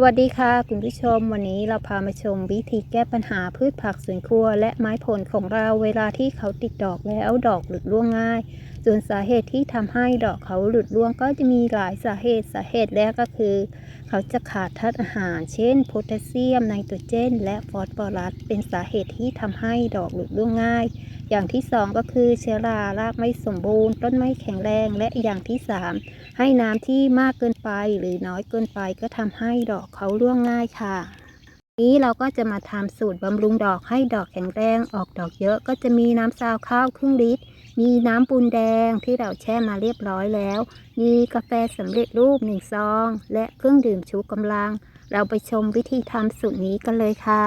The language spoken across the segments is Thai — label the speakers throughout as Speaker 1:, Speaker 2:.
Speaker 1: สวัสดีค่ะคุณผู้ชมวันนี้เราพามาชมวิธีแก้ปัญหาพืชผักสวนครัว และไม้ผลของเราเวลาที่เขาติดดอกแล้วดอกหลุดร่วงง่าย ส่วนสาเหตุที่ทำให้ดอกเขาหลุดร่วงก็จะมีหลายสาเหตุสาเหตุแรกก็คือ เขาจะขาดธาตุอาหาร เช่นโพแทสเซียมไนโตรเจน และฟอสฟอรัส เป็นสาเหตุที่ทำให้ดอกหลุดร่วงง่าย อย่างที่สองก็คือเชื้อรารากไม่สมบูรณ์ ต้นไม่แข็งแรง และอย่างที่สามให้น้ำที่มากเกินไปหรือน้อยเกินไปก็ทำให้ดอกเขาร่วงง่ายค่ะ นี้เราก็จะมาทำสูตรบำรุงดอกให้ดอกแข็งแรงออกดอกเยอะ ก็จะมีน้ำซาวข้าวครึ่งลิตร มีน้ำปูนแดงที่เราแช่มาเรียบร้อยแล้ว มีกาแฟสำเร็จรูปหนึ่งซอง และเครื่องดื่มชูกำลัง เราไปชมวิธีทำสูตรนี้กันเลยค่ะ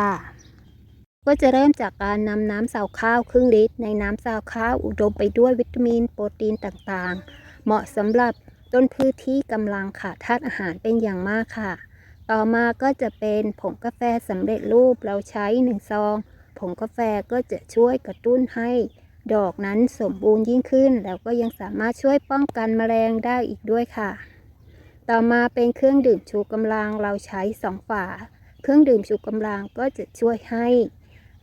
Speaker 1: ก็จะเริ่มจากการนำน้ำซาวข้าวครึ่งลิตร ในน้ำซาวข้าวอุดมไปด้วยวิตามินโปรตีนต่างๆ เหมาะสำหรับต้นพืชที่กำลังขาดธาตุอาหารเป็นอย่างมากค่ะ ต่อมาก็จะเป็นผงกาแฟสำเร็จรูปเราใช้หนึ่งซอง ผงกาแฟก็จะช่วยกระตุ้นให้ ดอกนั้นสมบูรณ์ยิ่งขึ้น แล้วก็ยังสามารถช่วยป้องกันแมลงได้อีกด้วยค่ะ ต่อมาเป็นเครื่องดื่มชูกำลังเราใช้สองฝา เครื่องดื่มชูกำลังก็จะช่วยให้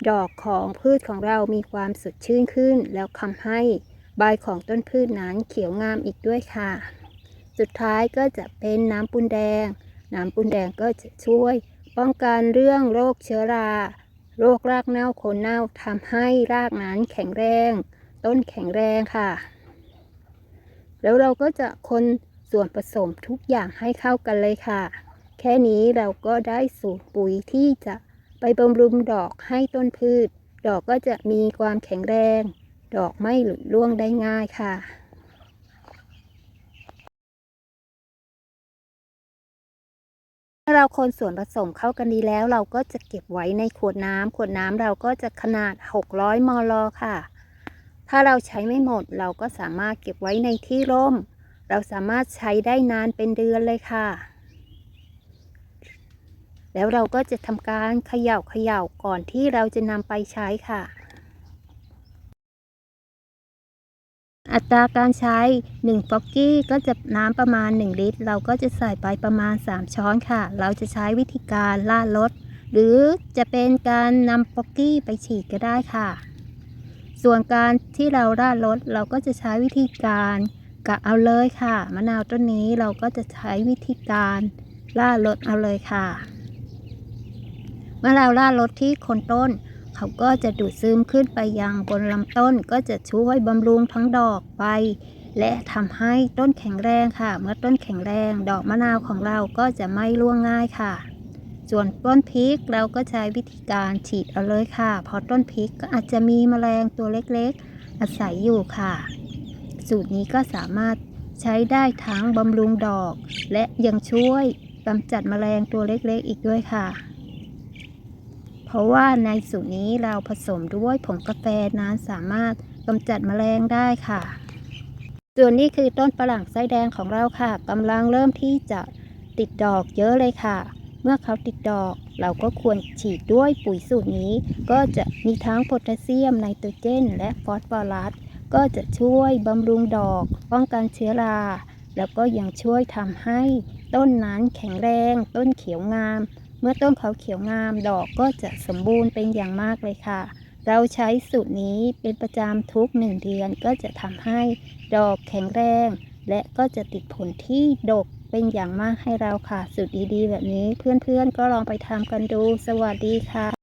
Speaker 1: ดอกของพืชของเรามีความสดชื่นขึ้น แล้วทำให้ใบของต้นพืชนั้นเขียวงามอีกด้วยค่ะ สุดท้ายก็จะเป็นน้ำปูนแดง น้ำปูนแดงก็จะช่วยป้องกันเรื่องโรคเชื้อรา โรครากเน่าโคนเน่าทำให้รากนั้นแข็งแรง ต้นแข็งแรงค่ะ แล้วเราก็จะคนส่วนผสมทุกอย่างให้เข้ากันเลยค่ะ แค่นี้เราก็ได้สูตรปุ๋ยที่จะไปบำรุงดอกให้ต้นพืช ดอกก็จะมีความแข็งแรง ดอกไม่หลุดร่วงได้ง่ายค่ะ เมื่อเราคนส่วนผสมเข้ากันดีแล้ว เราก็จะเก็บไว้ในขวดน้ำขวดน้ำเราก็จะขนาด 600 มล ค่ะ ถ้าเราใช้ไม่หมดเราก็สามารถเก็บไว้ในที่ร่ม เราสามารถใช้ได้นานเป็นเดือนเลยค่ะ แล้วเราก็จะทำการเขย่าเขย่าก่อนที่เราจะนำไปใช้ค่ะ อัตราการใช้ 1ฟอกกี้ก็จะน้ำประมาณ 1 ลิตร เราก็จะใส่ไปประมาณ 3 ช้อนค่ะ เราจะใช้วิธีการล่าดรถหรือจะเป็นการนำฟอกกี้ไปฉีดก็ได้ค่ะ ส่วนการที่เราราดรถเราก็จะใช้วิธีการกะเอาเลยค่ะ มะนาวต้นนี้เราก็จะใช้วิธีการล่าดรถเอาเลยค่ะ เมื่อเราล่าดรถที่คนต้น เขาก็จะดูดซึมขึ้นไปยังบนลำต้นก็จะช่วยบำรุงทั้งดอกใบและทำให้ต้นแข็งแรงค่ะ เมื่อต้นแข็งแรง ดอกมะนาวของเราก็จะไม่ร่วงง่ายค่ะ ส่วนต้นพริกเราก็ใช้วิธีการฉีดเอาเลยค่ะ เพราะต้นพริกก็อาจจะมีแมลงตัวเล็กๆ อาศัยอยู่ค่ะ สูตรนี้ก็สามารถใช้ได้ทั้งบำรุงดอก และยังช่วยกำจัดแมลงตัวเล็กๆ อีกด้วยค่ะ เพราะว่าในสูตรนี้เราผสมด้วยผงกาแฟนั้นสามารถกำจัดแมลงได้ค่ะ ส่วนนี้คือต้นฝรั่งไส้แดงของเราค่ะกำลังเริ่มที่จะติดดอกเยอะเลยค่ะ เมื่อเขาติดดอกเราก็ควรฉีดด้วยปุ๋ยสูตรนี้ ก็จะมีทั้งโพแทสเซียมไนโตรเจน และฟอสฟอรัสก็จะช่วยบำรุงดอก ป้องกันเชื้อรา แล้วก็ยังช่วยทำให้ต้นนั้นแข็งแรง ต้นเขียวงาม เมื่อต้นเขาเขียวงามดอกก็จะสมบูรณ์เป็นอย่างมากเลยค่ะ เราใช้สูตรนี้เป็นประจำทุกหนึ่งเดือนก็จะทำให้ดอกแข็งแรง และก็จะติดผลที่ดกเป็นอย่างมากให้เราค่ะ สูตรดีๆ แบบนี้เพื่อนๆก็ลองไปทำกันดู สวัสดีค่ะ